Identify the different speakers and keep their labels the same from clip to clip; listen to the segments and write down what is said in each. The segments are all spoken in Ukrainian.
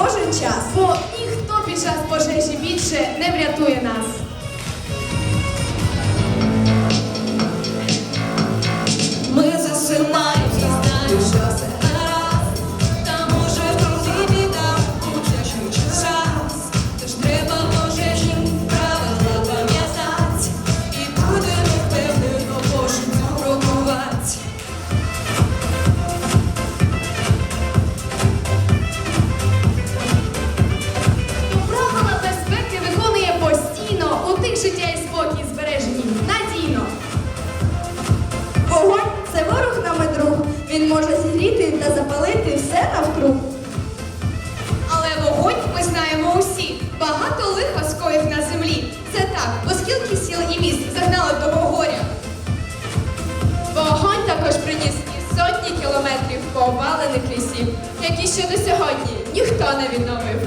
Speaker 1: кожен час,
Speaker 2: бо ніхто під час пожежі більше не врятує нас. зелених лісів, які ще до сьогодні ніхто не відновив.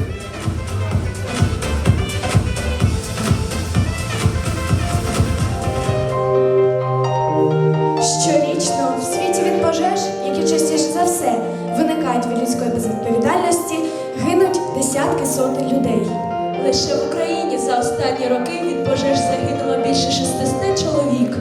Speaker 3: Щорічно в світі від пожеж, які частіше за все виникають від людської безвідповідальності, гинуть десятки сотень людей.
Speaker 4: Лише в Україні за останні роки від пожеж загинуло більше 600 чоловік.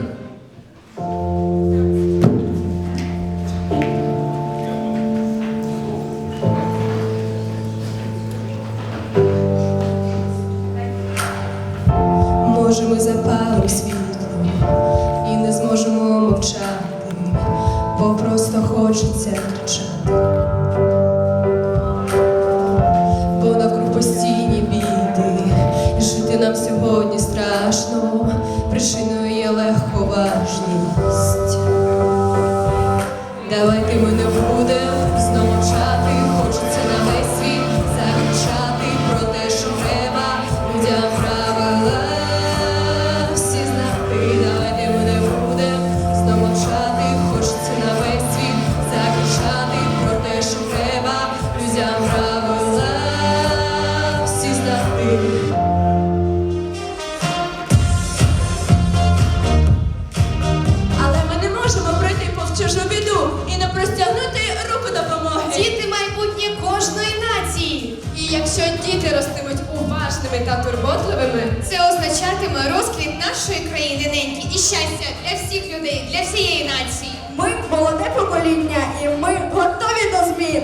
Speaker 2: якщо діти ростимуть уважними та турботливими, це означатиме розквіт нашої країни неньки і щастя для всіх людей, для всієї нації.
Speaker 1: Ми молоде покоління, і ми готові до змін.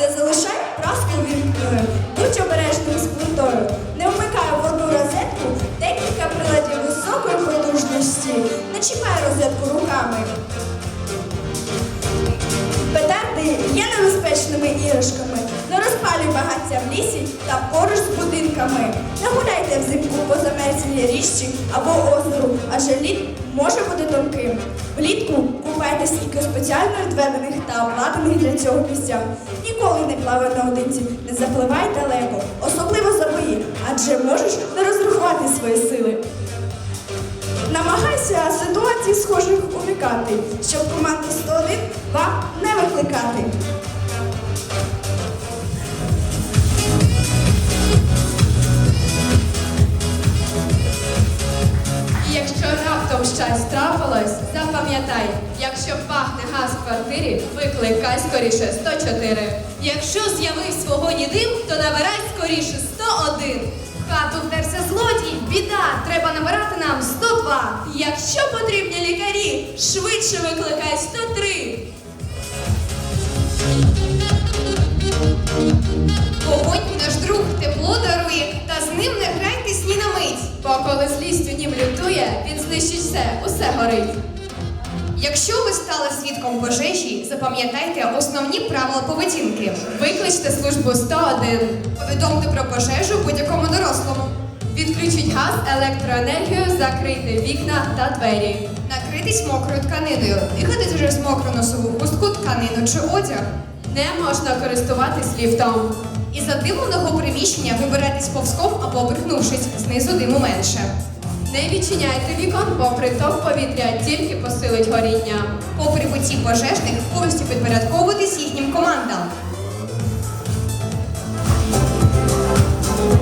Speaker 4: не
Speaker 1: залишай праски вімкненою. Будь обережною з плитою. Не вмикай в розетку декілька приладів високої потужності. Не чіпай розетку руками. Петарди є небезпечними іграшками. Не розпалюй багаття в лісі та поруч з будинками. Не гуляйте взимку по замерзлій річці або озеру, а жаліть може бути тонким. Влітку купайтесь тільки у спеціально відведених та обладнаних для цього місцях. Ніколи не плавай наодинці, не запливай далеко, особливо за бої, адже можеш не розрахувати свої сили. Намагайся ситуацій схожих уникати, щоб команду 101 вам не викликати.
Speaker 2: І якщо раптом щось трапилось, запам'ятай, якщо пахне газ в квартирі, викликай скоріше 104.
Speaker 4: Якщо з'явився свого вогоні дим, то набирай скоріше 101. В хату вдерся злодій, біда, треба набирати нам 102. Якщо потрібні лікарі, швидше викликай 103.
Speaker 2: Знищить все, усе горить. Якщо ви стали свідком пожежі, запам'ятайте основні правила поведінки. Викличте службу 101. Повідомте про пожежу будь-якому дорослому. Відключіть газ, електроенергію, закрийте вікна та двері. Накритись мокрою тканиною. Дихати через мокру носову хустку, тканину чи одяг. Не можна користуватись ліфтом. Із задимленого приміщення вибирайтесь повзком або обернувшись, знизу диму менше. Не відчиняйте вікон, бо приток повітря тільки посилить горіння. По прибутті пожежних повністю підпорядковуватись їхнім командам.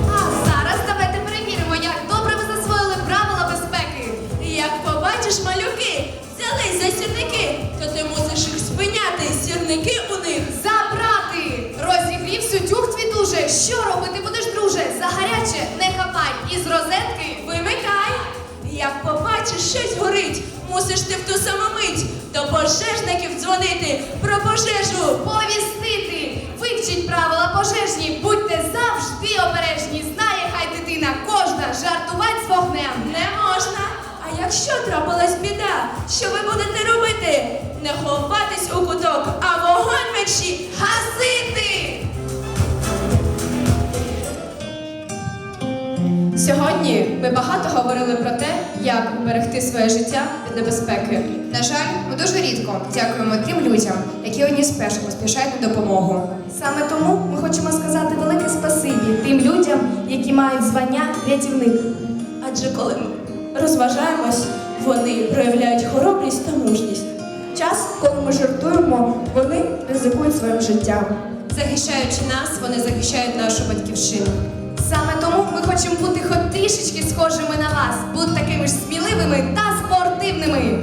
Speaker 4: А зараз давайте перевіримо, як добре ви засвоїли правила безпеки. Як побачиш малюки, взялись за сірники, то ти мусиш їх спиняти. Сірники у них забрати.
Speaker 2: Розігрівся тюг твій дуже. Що робити будеш, друже? За гаряче не хапай. Із розетки
Speaker 4: Вимикай. Як побачиш, щось горить, мусиш ти в ту саму мить до пожежників дзвонити про пожежу.
Speaker 2: повістити. Вивчіть правила пожежні, будьте завжди обережні. Знає хай дитина кожна жартувати з вогнем.
Speaker 4: Не можна. А якщо трапилась біда, що ви будете робити? Не ховатись у куток, а вогонь мечі гасити.
Speaker 2: Сьогодні ми багато говорили про те, як уберегти своє життя від небезпеки. На жаль, ми дуже рідко дякуємо тим людям, які одні з перших поспішають на допомогу.
Speaker 5: Саме тому ми хочемо сказати велике спасибі тим людям, які мають звання рятівник.
Speaker 4: Адже коли ми розважаємось, вони проявляють хоробрість та мужність.
Speaker 1: Час, коли ми жартуємо, вони ризикують своїм життям.
Speaker 2: Захищаючи нас, вони захищають нашу батьківщину.
Speaker 4: Саме тому ми хочемо бути хоч трішечки схожими на вас, бути такими ж сміливими та спортивними.